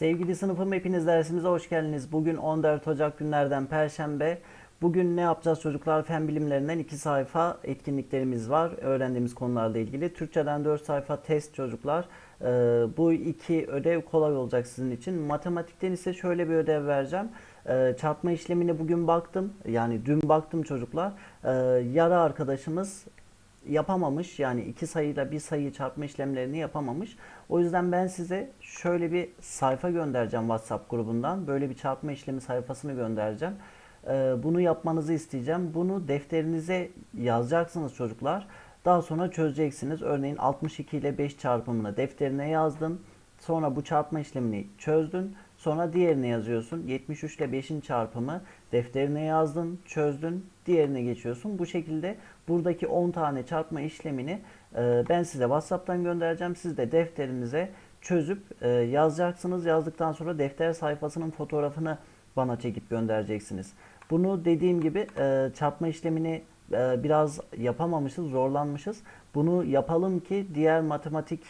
Sevgili sınıfım hepiniz dersimize hoş geldiniz. Bugün 14 Ocak günlerden Perşembe. Bugün ne yapacağız çocuklar? Fen bilimlerinden 2 sayfa etkinliklerimiz var. Öğrendiğimiz konularla ilgili. Türkçeden 4 sayfa test çocuklar. Ee, bu iki ödev kolay olacak sizin için. Matematikten ise şöyle bir ödev vereceğim. Ee, çarpma işlemine bugün baktım. Yani dün baktım çocuklar. Ee, yarı arkadaşımız yapamamış. Yani iki sayıyla bir sayı çarpma işlemlerini yapamamış. O yüzden ben size şöyle bir sayfa göndereceğim WhatsApp grubundan. Böyle bir çarpma işlemi sayfasını göndereceğim. Ee, bunu yapmanızı isteyeceğim. Bunu defterinize yazacaksınız çocuklar. Daha sonra çözeceksiniz. Örneğin 62 ile 5 çarpımını defterine yazdın. Sonra bu çarpma işlemini çözdün. Sonra diğerine yazıyorsun. 73 ile 5'in çarpımı defterine yazdın, çözdün, diğerine geçiyorsun. Bu şekilde buradaki 10 tane çarpma işlemini e, ben size WhatsApp'tan göndereceğim. Siz de defterinize çözüp e, yazacaksınız. Yazdıktan sonra defter sayfasının fotoğrafını bana çekip göndereceksiniz. Bunu dediğim gibi e, çarpma işlemini biraz yapamamışız, zorlanmışız. Bunu yapalım ki diğer matematik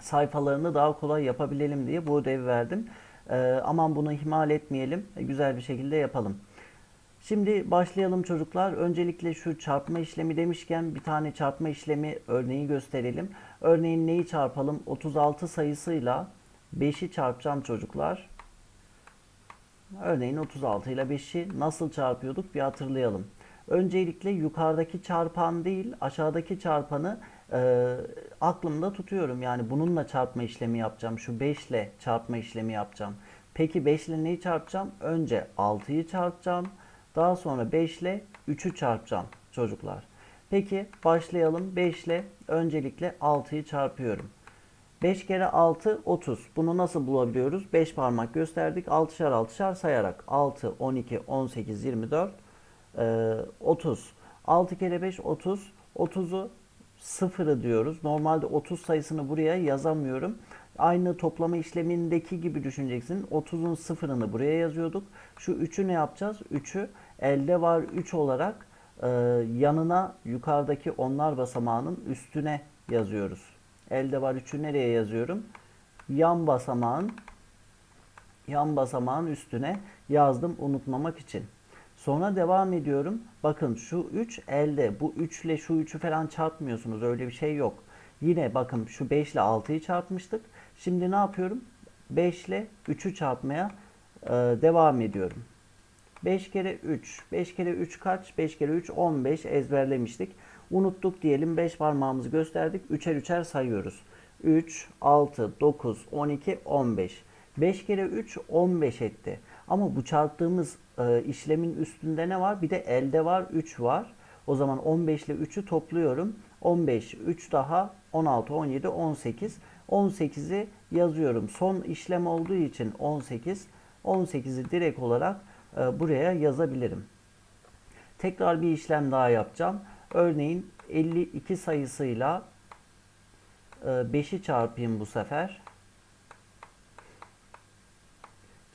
sayfalarını daha kolay yapabilelim diye bu ödevi verdim. Ee, aman bunu ihmal etmeyelim. e, Güzel bir şekilde yapalım. Şimdi başlayalım çocuklar. Öncelikle şu çarpma işlemi demişken bir tane çarpma işlemi örneği gösterelim. Örneğin neyi çarpalım? 36 sayısıyla 5'i çarpacağım çocuklar. Örneğin 36 ile 5'i nasıl çarpıyorduk bir hatırlayalım. Öncelikle yukarıdaki çarpan değil aşağıdaki çarpanı e, aklımda tutuyorum. Yani bununla çarpma işlemi yapacağım. Şu 5 ile çarpma işlemi yapacağım. Peki 5 ile neyi çarpacağım? Önce 6'yı çarpacağım. Daha sonra 5 ile 3'ü çarpacağım çocuklar. Peki başlayalım. 5 ile öncelikle 6'yı çarpıyorum. 5 kere 6 30. Bunu nasıl bulabiliyoruz? 5 parmak gösterdik. 6'şar 6'şar sayarak. 6, 12, 18, 24, e, 30. 6 kere 5 30. 30'u sıfırı diyoruz. Normalde 30 sayısını buraya yazamıyorum. Aynı toplama işlemindeki gibi düşüneceksin. 30'un sıfırını buraya yazıyorduk. Şu 3'ü ne yapacağız? 3'ü elde var 3 olarak e, yanına yukarıdaki onlar basamağının üstüne yazıyoruz. Elde var 3'ü nereye yazıyorum? Yan basamağın yan basamağın üstüne yazdım unutmamak için. Sonra devam ediyorum. Bakın şu 3 elde. Bu 3 ile şu 3'ü falan çarpmıyorsunuz. Öyle bir şey yok. Yine bakın şu 5 ile 6'yı çarpmıştık. Şimdi ne yapıyorum? 5 ile 3'ü çarpmaya e, devam ediyorum. 5 kere 3. 5 kere 3 kaç? 5 kere 3 15 ezberlemiştik. Unuttuk diyelim 5 parmağımızı gösterdik. 3'er 3'er sayıyoruz. 3, 6, 9, 12, 15. 5 kere 3 15 etti. Ama bu çarptığımız e, işlemin üstünde ne var? Bir de elde var 3 var. O zaman 15 ile 3'ü topluyorum. 15, 3 daha 16, 17, 18. 18'i yazıyorum. Son işlem olduğu için 18. 18'i direkt olarak e, buraya yazabilirim. Tekrar bir işlem daha yapacağım. Örneğin 52 sayısıyla e, 5'i çarpayım bu sefer.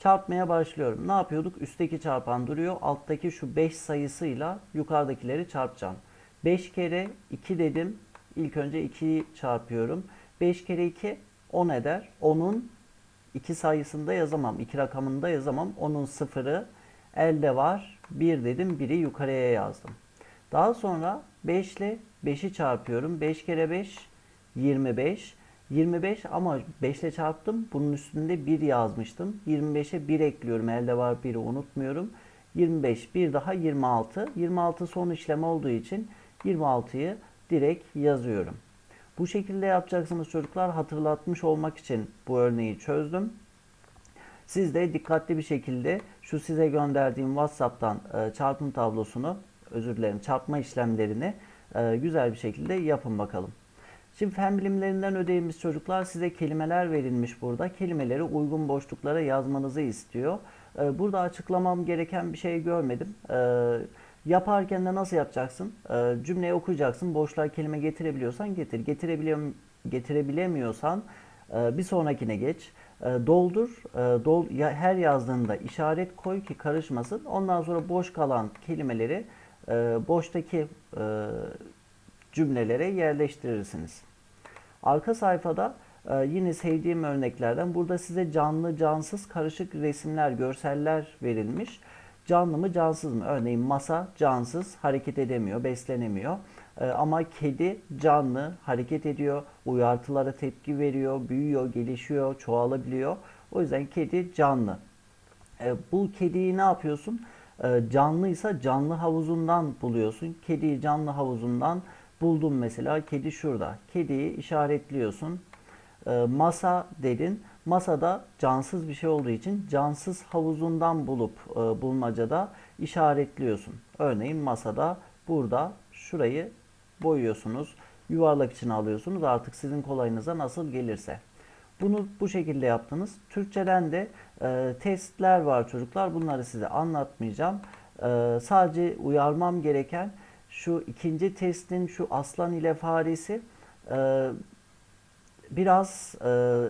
Çarpmaya başlıyorum. Ne yapıyorduk? Üstteki çarpan duruyor. Alttaki şu 5 sayısıyla yukarıdakileri çarpacağım. 5 kere 2 dedim. İlk önce 2'yi çarpıyorum. 5 kere 2 10 eder. 10'un 2 sayısında yazamam. 2 rakamında yazamam. Onun sıfırı elde var. 1 dedim. 1'i yukarıya yazdım. Daha sonra 5 ile 5'i çarpıyorum. 5 kere 5 25. 25 ama 5 ile çarptım. Bunun üstünde 1 yazmıştım. 25'e 1 ekliyorum. Elde var 1'i unutmuyorum. 25 bir daha 26. 26 son işlem olduğu için 26'yı direkt yazıyorum. Bu şekilde yapacaksınız çocuklar. Hatırlatmış olmak için bu örneği çözdüm. Siz de dikkatli bir şekilde şu size gönderdiğim WhatsApp'tan e, çarpım tablosunu, özür dilerim çarpma işlemlerini e, güzel bir şekilde yapın bakalım. Şimdi fen bilimlerinden ödevimiz çocuklar size kelimeler verilmiş burada. Kelimeleri uygun boşluklara yazmanızı istiyor. Ee, Burada açıklamam gereken bir şey görmedim. Ee, Yaparken de nasıl yapacaksın? Ee, Cümleyi okuyacaksın. Boşluğa kelime getirebiliyorsan getir. Getirebiliyor, getirebilemiyorsan e, bir sonrakine geç. Doldur. E, Dol, her yazdığında işaret koy ki karışmasın. Ondan sonra boş kalan kelimeleri e, boştaki cümlelere yerleştirirsiniz. Arka sayfada Ee, yine sevdiğim örneklerden burada size canlı cansız karışık resimler, görseller verilmiş. Canlı mı cansız mı? Örneğin masa cansız, hareket edemiyor, beslenemiyor. Ee, ama kedi canlı, hareket ediyor, uyartılara tepki veriyor, büyüyor, gelişiyor, çoğalabiliyor. O yüzden kedi canlı. E, bu kediyi ne yapıyorsun? E, canlıysa canlı havuzundan buluyorsun. Kediyi canlı havuzundan buldun mesela. Kedi şurada. Kediyi işaretliyorsun. E, masa dedin. Masada cansız bir şey olduğu için cansız havuzundan bulup e, bulmacada işaretliyorsun. Örneğin masada burada şurayı boyuyorsunuz. Yuvarlak içine alıyorsunuz. Artık sizin kolayınıza nasıl gelirse. Bunu bu şekilde yaptınız. Türkçeden de e, testler var çocuklar. Bunları size anlatmayacağım. E, sadece uyarmam gereken şu ikinci testin şu aslan ile faresi e, biraz e,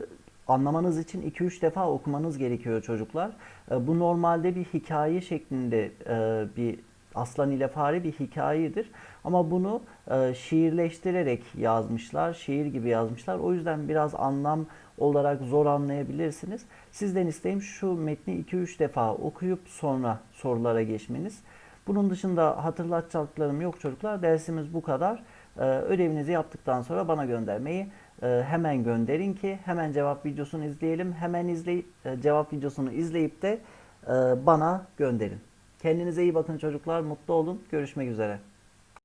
anlamanız için 2-3 defa okumanız gerekiyor çocuklar. E, bu normalde bir hikaye şeklinde e, bir aslan ile fare bir hikayedir. Ama bunu e, şiirleştirerek yazmışlar, şiir gibi yazmışlar. O yüzden biraz anlam olarak zor anlayabilirsiniz. Sizden isteğim şu metni 2-3 defa okuyup sonra sorulara geçmeniz. Bunun dışında hatırlatacaklarım yok çocuklar. Dersimiz bu kadar. Ee, ödevinizi yaptıktan sonra bana göndermeyi e, hemen gönderin ki hemen cevap videosunu izleyelim. Hemen izleyip e, cevap videosunu izleyip de e, bana gönderin. Kendinize iyi bakın çocuklar. Mutlu olun. Görüşmek üzere.